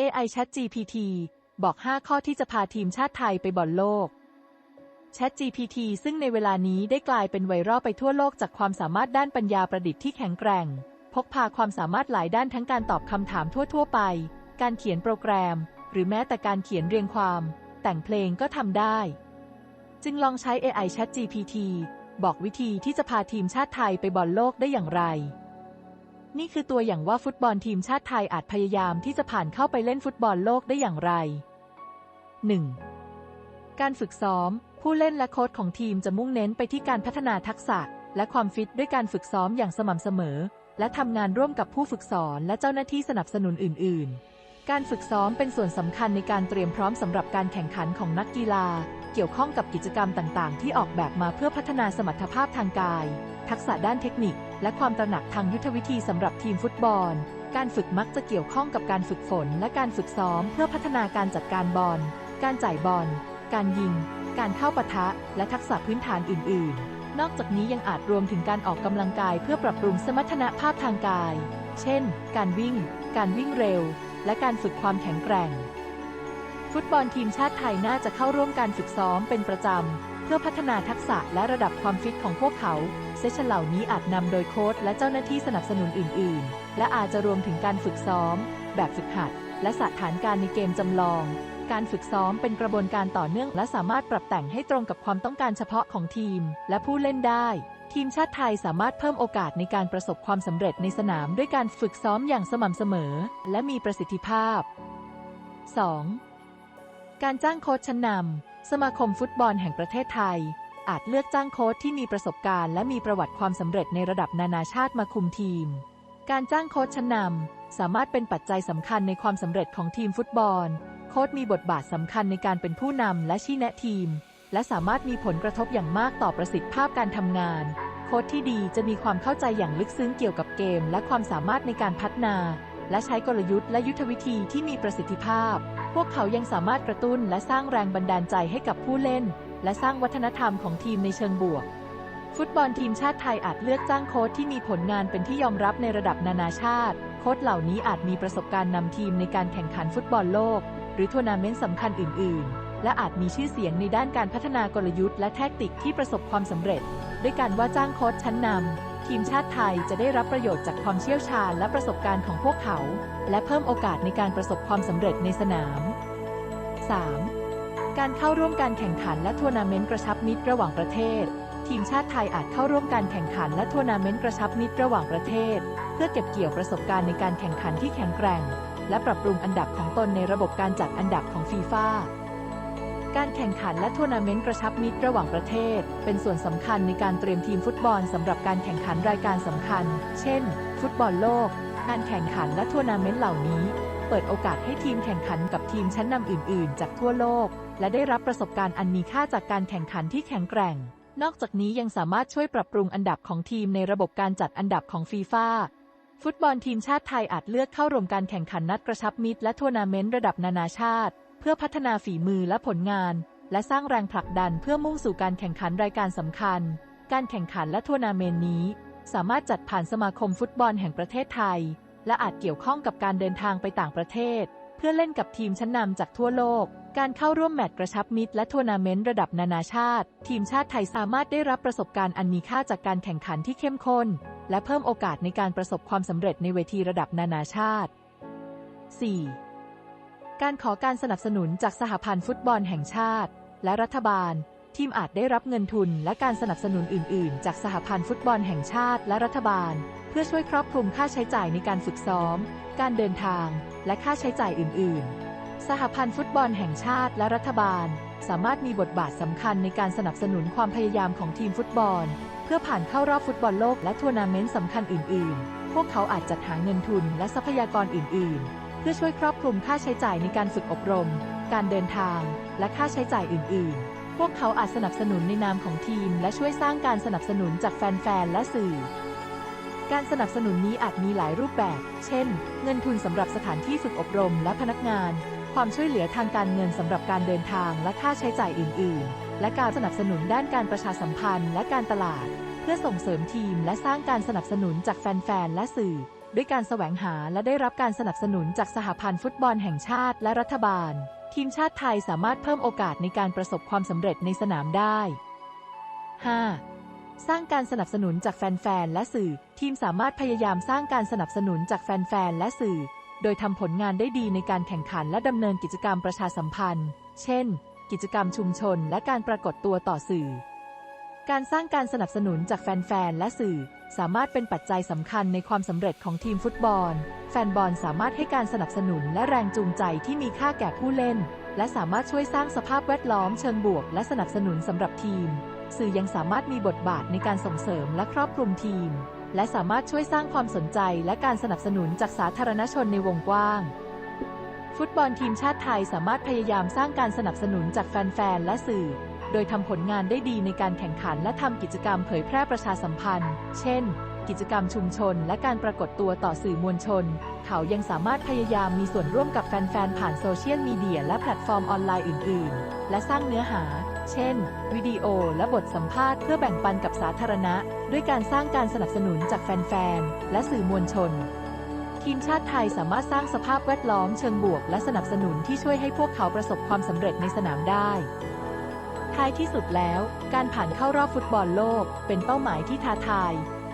AI Chat GPT บอก 5 ข้อที่จะพาทีมชาติไทยไปบอลโลก Chat GPT ซึ่งในเวลานี้ได้กลายเป็นไวรัลไปทั่วโลกจากความสามารถด้านปัญญาประดิษฐ์ที่แข็งแกร่ง พกพาความสามารถหลายด้านทั้งการตอบคำถามทั่ว ๆ ไป การเขียนโปรแกรม หรือแม้แต่การเขียนเรียงความ แต่งเพลงก็ทำได้ จึงลองใช้ AI Chat GPT บอกวิธีที่จะพาทีมชาติไทยไปบอลโลกได้อย่างไร นี่คือตัวอย่างว่าฟุตบอลทีมชาติไทยอาจพยายามที่จะผ่านเข้าไปเล่นฟุตบอลโลกได้อย่างไร 1. การฝึกซ้อม ผู้เล่นและโค้ชของทีมจะมุ่งเน้นไปที่การพัฒนาทักษะ และความฟิตด้วยการฝึกซ้อมอย่างสม่ำเสมอ และทำงานร่วมกับผู้ฝึกสอนและเจ้าหน้าที่สนับสนุนอื่น ๆ การฝึกซ้อมเป็นส่วนสำคัญในการเตรียมพร้อมสำหรับการแข่งขันของนักกีฬา เกี่ยวข้องกับกิจกรรมต่าง ๆ ที่ออกแบบมาเพื่อพัฒนาสมรรถภาพทางกาย ทักษะด้านเทคนิค และความตระหนักทางยุทธวิธีสำหรับทีมฟุตบอล การฝึกมักจะเกี่ยวข้องกับการฝึกฝน และการฝึกซ้อม เพื่อพัฒนาการจัดการบอล การจ่ายบอล การยิง การเข้าปะทะ และทักษะพื้นฐานอื่น ๆ นอกจากนี้ยังอาจรวมถึงการออกกำลังกายเพื่อปรับปรุงสมรรถนะภาพทางกาย เช่น การวิ่ง การวิ่งเร็ว และการฝึกความแข็งแกร่ง ฟุตบอลทีมชาติไทยน่าจะเข้าร่วมการฝึกซ้อมเป็นประจำ พื่อพัฒนาทักษะและระดับความฟิตของพวกเขา เซสชันเหล่านี้อาจนำโดยโค้ชและเจ้าหน้าที่สนับสนุนอื่น ๆ และอาจจะรวมถึงการฝึกซ้อม แบบฝึกหัด และสถานการณ์ในเกมจำลอง การฝึกซ้อมเป็นกระบวนการต่อเนื่อง และสามารถปรับแต่งให้ตรงกับความต้องการเฉพาะของทีม และผู้เล่นได้ ทีมชาติไทยสามารถเพิ่มโอกาสในการประสบความสำเร็จในสนามด้วยการฝึกซ้อมอย่างสม่ำเสมอ และมีประสิทธิภาพ 2. การจ้างโค้ชชั้นนำ สมาคมฟุตบอลแห่งประเทศไทย อาจเลือกจ้างโค้ชที่มีประสบการณ์ และมีประวัติความสำเร็จในระดับนานาชาติมาคุมทีม การจ้างโค้ชชั้นนำสามารถเป็นปัจจัยสำคัญในความสำเร็จของทีมฟุตบอล โค้ชมีบทบาทสำคัญในการเป็นผู้นำและชี้แนะทีม และสามารถมีผลกระทบอย่างมากต่อประสิทธิภาพการทำงาน โค้ชที่ดีจะมีความเข้าใจอย่างลึกซึ้งเกี่ยวกับเกม และความสามารถในการพัฒนา และใช้กลยุทธ์และยุทธวิธีที่มีประสิทธิภาพ พวกเขายังสามารถกระตุ้นและสร้างแรงบันดาลใจให้กับผู้เล่น และสร้างวัฒนธรรมของทีมในเชิงบวก ฟุตบอลทีมชาติไทยอาจเลือกจ้างโค้ชที่มีผลงานเป็นที่ยอมรับในระดับนานาชาติ โค้ชเหล่านี้อาจมีประสบการณ์นำทีมในการแข่งขันฟุตบอลโลก หรือทัวร์นาเมนต์สำคัญอื่น ๆ และอาจมีชื่อเสียงในด้านการพัฒนากลยุทธ์และแทคติกที่ประสบความสำเร็จ ด้วยการว่าจ้างโค้ชชั้นนำ ทีมชาติไทยจะได้รับประโยชน์จากความเชี่ยวชาญและประสบการณ์ของพวกเขา และเพิ่มโอกาสในการประสบความสำเร็จในสนาม 3. การเข้าร่วมการแข่งขันและทัวร์นาเมนต์กระชับมิตรระหว่างประเทศ ทีมชาติไทยอาจเข้าร่วมการแข่งขันและทัวร์นาเมนต์กระชับมิตรระหว่างประเทศ เพื่อเก็บเกี่ยวประสบการณ์ในการแข่งขันที่แข็งแกร่ง และปรับปรุงอันดับของตนในระบบการจัดอันดับของฟีฟ่า การแข่งขันและทัวร์นาเมนต์กระชับมิตรระหว่างประเทศ เป็นส่วนสำคัญในการเตรียมทีมฟุตบอลสำหรับการแข่งขันรายการสำคัญ เช่น ฟุตบอลโลก การแข่งขันและทัวร์นาเมนต์เหล่านี้ เปิดโอกาสให้ทีมแข่งขันกับทีมชั้นนำอื่น ๆ จากทั่วโลก และได้รับประสบการณ์อันมีค่าจากการแข่งขันที่แข็งแกร่ง นอกจากนี้ยังสามารถช่วยปรับปรุงอันดับของทีมในระบบการจัดอันดับของฟีฟ่าฟุตบอลทีมชาติไทยอาจเลือกเข้าร่วมการแข่งขันนัดกระชับมิตรและทัวร์นาเมนต์ระดับนานาชาติ เพื่อพัฒนาฝีมือและผลงาน และสร้างแรงผลักดันเพื่อมุ่งสู่การแข่งขันรายการสำคัญ การแข่งขันและทัวร์นาเมนต์นี้ สามารถจัดผ่านสมาคมฟุตบอลแห่งประเทศไทย และอาจเกี่ยวข้องกับการเดินทางไปต่างประเทศ เพื่อเล่นกับทีมชั้นนำจากทั่วโลก การเข้าร่วมแมตช์กระชับมิตรและทัวร์นาเมนต์ระดับนานาชาติ ทีมชาติไทยสามารถได้รับประสบการณ์อันมีค่าจากการแข่งขันที่เข้มข้น และเพิ่มโอกาสในการประสบความสำเร็จในเวทีระดับนานาชาติ 4. การขอการสนับสนุนจากสหพันธ์ฟุตบอลแห่งชาติ และรัฐบาล ทีมอาจได้รับเงินทุนและการสนับสนุนอื่น ๆ จากสหพันธ์ฟุตบอลแห่งชาติและรัฐบาล เพื่อช่วยครอบคลุมค่าใช้จ่ายในการฝึกซ้อม การเดินทาง และค่าใช้จ่ายอื่น ๆ สหพันธ์ฟุตบอลแห่งชาติและรัฐบาล สามารถมีบทบาทสำคัญในการสนับสนุนความพยายามของทีมฟุตบอล เพื่อผ่านเข้ารอบฟุตบอลโลกและทัวร์นาเมนต์สำคัญอื่น ๆ พวกเขาอาจจัดหาเงินทุนและทรัพยากรอื่น ๆ เพื่อช่วยครอบคลุมค่าใช้จ่ายในการฝึกอบรม การเดินทาง และค่าใช้จ่ายอื่น ๆ พวกเขาอาจสนับสนุนในนามของทีม และช่วยสร้างการสนับสนุนจากแฟน ๆ และสื่อ การสนับสนุนนี้อาจมีหลายรูปแบบ เช่น เงินทุนสำหรับสถานที่ฝึกอบรมและพนักงาน ความช่วยเหลือทางการเงินสำหรับการเดินทางและค่าใช้จ่ายอื่น ๆ และการสนับสนุนด้านการประชาสัมพันธ์และการตลาด เพื่อส่งเสริมทีมและสร้างการสนับสนุนจากแฟน ๆ และสื่อ ด้วยการแสวงหาและได้รับการสนับสนุนจากสหพันธ์ฟุตบอลแห่งชาติและรัฐบาล ทีมชาติไทยสามารถเพิ่มโอกาสในการประสบความสำเร็จในสนามได้ 5. สร้างการสนับสนุนจากแฟนๆและสื่อ ทีมสามารถพยายามสร้างการสนับสนุนจากแฟนๆและสื่อ โดยทำผลงานได้ดีในการแข่งขันและดำเนินกิจกรรมประชาสัมพันธ์ เช่น กิจกรรมชุมชนและการปรากฏตัวต่อสื่อ การสร้างการสนับสนุนจากแฟนๆและสื่อ สามารถเป็นปัจจัยสำคัญในความสำเร็จของทีมฟุตบอล แฟนบอลสามารถให้การสนับสนุนและแรงจูงใจที่มีค่าแก่ผู้เล่น และสามารถช่วยสร้างสภาพแวดล้อมเชิงบวก และสนับสนุนสำหรับทีม สื่อยังสามารถมีบทบาทในการส่งเสริมและครอบคลุมทีม และสามารถช่วยสร้างความสนใจและการสนับสนุนจากสาธารณชนในวงกว้าง ฟุตบอลทีมชาติไทยสามารถพยายามสร้างการสนับสนุนจากแฟนๆและสื่อ โดยทำผลงานได้ดีในการแข่งขันและทำกิจกรรมเผยแพร่ประชาสัมพันธ์ เช่น กิจกรรมชุมชนและการปรากฏตัวต่อสื่อมวลชน เขายังสามารถพยายามมีส่วนร่วมกับแฟนๆ ผ่านโซเชียลมีเดียและแพลตฟอร์มออนไลน์อื่น ๆ และสร้างเนื้อหา เช่น วิดีโอและบทสัมภาษณ์เพื่อแบ่งปันกับสาธารณะ ด้วยการสร้างการสนับสนุนจากแฟนๆ และสื่อมวลชนทีมชาติไทยสามารถสร้างสภาพแวดล้อมเชิงบวก และสนับสนุนที่ช่วยให้พวกเขาประสบความสำเร็จในสนามได้ ท้ายที่สุดแล้ว การผ่านเข้ารอบฟุตบอลโลก เป็นเป้าหมายที่ท้าทาย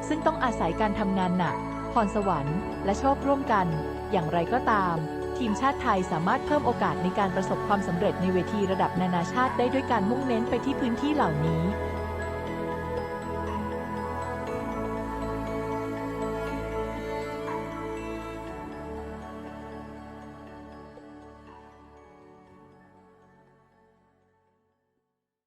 ซึ่งต้องอาศัยการทำงานหนักพรสวรรค์และโชคร่วมกัน อย่างไรก็ตาม ทีมชาติไทยสามารถเพิ่มโอกาสในการประสบความสำเร็จในเวทีระดับนานาชาติได้ด้วยการมุ่งเน้นไปที่พื้นที่เหล่านี้